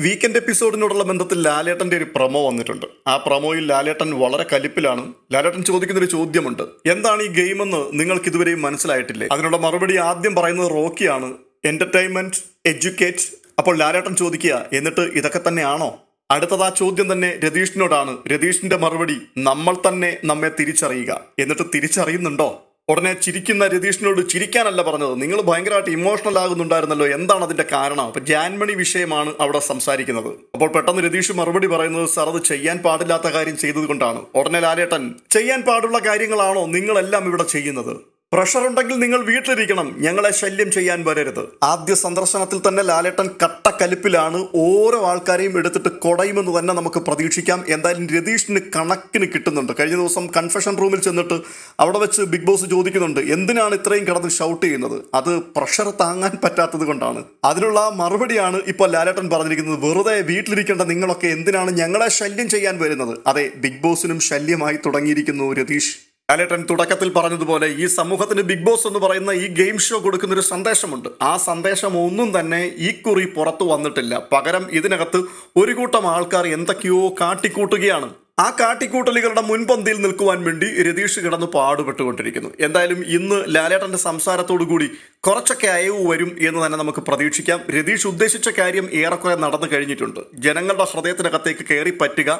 Weekend എപ്പിസോഡിനോടുള്ള ബന്ധത്തിൽ ലാലേട്ടന്റെ ഒരു പ്രമോ വന്നിട്ടുണ്ട്. ആ പ്രമോയിൽ ലാലേട്ടൻ വളരെ കലിപ്പിലാണ്. ലാലേട്ടൻ ചോദിക്കുന്ന ഒരു ചോദ്യമുണ്ട്. എന്താണ് ഈ ഗെയിം എന്ന് നിങ്ങൾക്ക് ഇതുവരെയും മനസ്സിലായിട്ടില്ലേ? അതിനുള്ള മറുപടി ആദ്യം പറയുന്നത് റോക്കിയാണ്. എന്റർടൈൻമെന്റ് എഡ്യൂക്കേറ്റ് അപ്പോൾ ലാലേട്ടൻ ചോദിക്കുക എന്നിട്ട് ഇതൊക്കെ തന്നെയാണോ? അടുത്തത് ആ ചോദ്യം തന്നെ രതീഷിനോടാണ്. രതീഷിന്റെ മറുപടി നമ്മൾ തന്നെ നമ്മെ തിരിച്ചറിയുക. എന്നിട്ട് തിരിച്ചറിയുന്നുണ്ടോ? ഉടനെ ചിരിക്കുന്ന രതീഷിനോട് ചിരിക്കാനല്ല പറഞ്ഞത്. നിങ്ങൾ ഭയങ്കരമായിട്ട് ഇമോഷണൽ ആകുന്നുണ്ടായിരുന്നല്ലോ. എന്താണ് അതിന്റെ കാരണം? അപ്പൊ ജാൻമണി വിഷയമാണ് അവിടെ സംസാരിക്കുന്നത്. അപ്പോൾ പെട്ടെന്ന് രതീഷ് മറുപടി പറയുന്നത് സാർ അത് ചെയ്യാൻ പാടില്ലാത്ത കാര്യം ചെയ്തത് കൊണ്ടാണ്. ഉടനെ ലാലേട്ടൻ ചെയ്യാൻ പാടുള്ള കാര്യങ്ങളാണോ നിങ്ങളെല്ലാം ഇവിടെ ചെയ്യുന്നത്? പ്രഷർ ഉണ്ടെങ്കിൽ നിങ്ങൾ വീട്ടിലിരിക്കണം. ഞങ്ങളെ ശല്യം ചെയ്യാൻ വരരുത്. ആദ്യ സന്ദർശനത്തിൽ തന്നെ ലാലേട്ടൻ കട്ട കലിപ്പിലാണ് ഓരോ ആൾക്കാരെയും എടുത്തിട്ട് കൊടയുമെന്ന് തന്നെ നമുക്ക് പ്രതീക്ഷിക്കാം. എന്തായാലും രതീഷിന് കണക്കിന് കിട്ടുന്നുണ്ട്. കഴിഞ്ഞ ദിവസം കൺഫെഷൻ റൂമിൽ ചെന്നിട്ട് അവിടെ വെച്ച് ബിഗ് ബോസ് ചോദിക്കുന്നുണ്ട് എന്തിനാണ് ഇത്രയും കിടന്ന് ഷൗട്ട് ചെയ്യുന്നത്? അത് പ്രഷർ താങ്ങാൻ പറ്റാത്തത് കൊണ്ടാണ്. അതിനുള്ള മറുപടിയാണ് ഇപ്പോൾ ലാലേട്ടൻ പറഞ്ഞിരിക്കുന്നത് വെറുതെ വീട്ടിലിരിക്കേണ്ട നിങ്ങളൊക്കെ എന്തിനാണ് ഞങ്ങളെ ശല്യം ചെയ്യാൻ വരുന്നത്? അതെ ബിഗ് ബോസിനും ശല്യമായി തുടങ്ങിയിരിക്കുന്നു രതീഷ്. ലാലേട്ടൻ തുടക്കത്തിൽ പറഞ്ഞതുപോലെ ഈ സമൂഹത്തിന് ബിഗ് ബോസ് എന്ന് പറയുന്ന ഈ ഗെയിം ഷോ കൊടുക്കുന്ന ഒരു സന്ദേശമുണ്ട്. ആ സന്ദേശം ഒന്നും തന്നെ ഈ കുറി പുറത്തു വന്നിട്ടില്ല. പകരം ഇതിനകത്ത് ഒരു കൂട്ടം ആൾക്കാർ എന്തൊക്കെയോ കാട്ടിക്കൂട്ടുകയാണ്. ആ കാട്ടിക്കൂട്ടലുകളുടെ മുൻപന്തിയിൽ നിൽക്കുവാൻ വേണ്ടി രതീഷ് കിടന്ന് പാടുപെട്ടുകൊണ്ടിരിക്കുന്നു. എന്തായാലും ഇന്ന് ലാലേട്ടന്റെ സംസാരത്തോടു കൂടി കുറച്ചൊക്കെ അയവ് വരും എന്ന് തന്നെ നമുക്ക് പ്രതീക്ഷിക്കാം. രതീഷ് ഉദ്ദേശിച്ച കാര്യം ഏറെക്കുറെ നടന്നു കഴിഞ്ഞിട്ടുണ്ട്. ജനങ്ങളുടെ ഹൃദയത്തിനകത്തേക്ക് കയറി പറ്റുക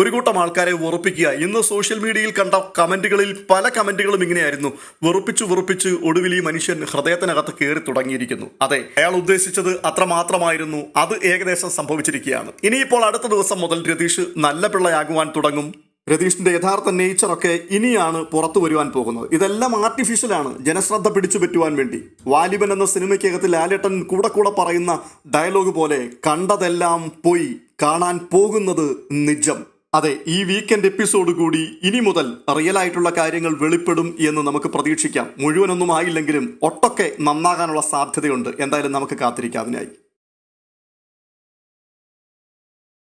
ഒരു കൂട്ടം ആൾക്കാരെ വെറുപ്പിക്കുക. ഇന്ന് സോഷ്യൽ മീഡിയയിൽ കണ്ട കമന്റുകളിൽ പല കമന്റുകളും ഇങ്ങനെയായിരുന്നു. വെറുപ്പിച്ച് വെറുപ്പിച്ച് ഒടുവിൽ ഈ മനുഷ്യൻ ഹൃദയത്തിനകത്ത് കയറി തുടങ്ങിയിരിക്കുന്നു. അതെ അയാൾ ഉദ്ദേശിച്ചത് അത്രമാത്രമായിരുന്നു അത് ഏകദേശം സംഭവിച്ചിരിക്കുകയാണ്. ഇനിയിപ്പോൾ അടുത്ത ദിവസം മുതൽ രതീഷ് നല്ല പിള്ളയാകുവാൻ തുടങ്ങും. രതീഷിന്റെ യഥാർത്ഥ നേച്ചറൊക്കെ ഇനിയാണ് പുറത്തു വരുവാൻ പോകുന്നത്. ഇതെല്ലാം ആർട്ടിഫിഷ്യലാണ് ജനശ്രദ്ധ പിടിച്ചു പറ്റുവാൻ വേണ്ടി. വാലിബൻ എന്ന സിനിമയ്ക്കകത്ത് ലാലേട്ടൻ കൂടെ കൂടെ പറയുന്ന ഡയലോഗ് പോലെ കണ്ടതെല്ലാം പോയി കാണാൻ പോകുന്നത് നിജം. അതെ ഈ വീക്കെൻഡ് എപ്പിസോഡ് കൂടി ഇനി മുതൽ റിയലായിട്ടുള്ള കാര്യങ്ങൾ വെളിപ്പെടും എന്ന് നമുക്ക് പ്രതീക്ഷിക്കാം. മുഴുവനൊന്നും ആയില്ലെങ്കിലും ഒട്ടൊക്കെ നന്നാകാനുള്ള സാധ്യതയുണ്ട്. എന്തായാലും നമുക്ക് കാത്തിരിക്കാം അതിനായി.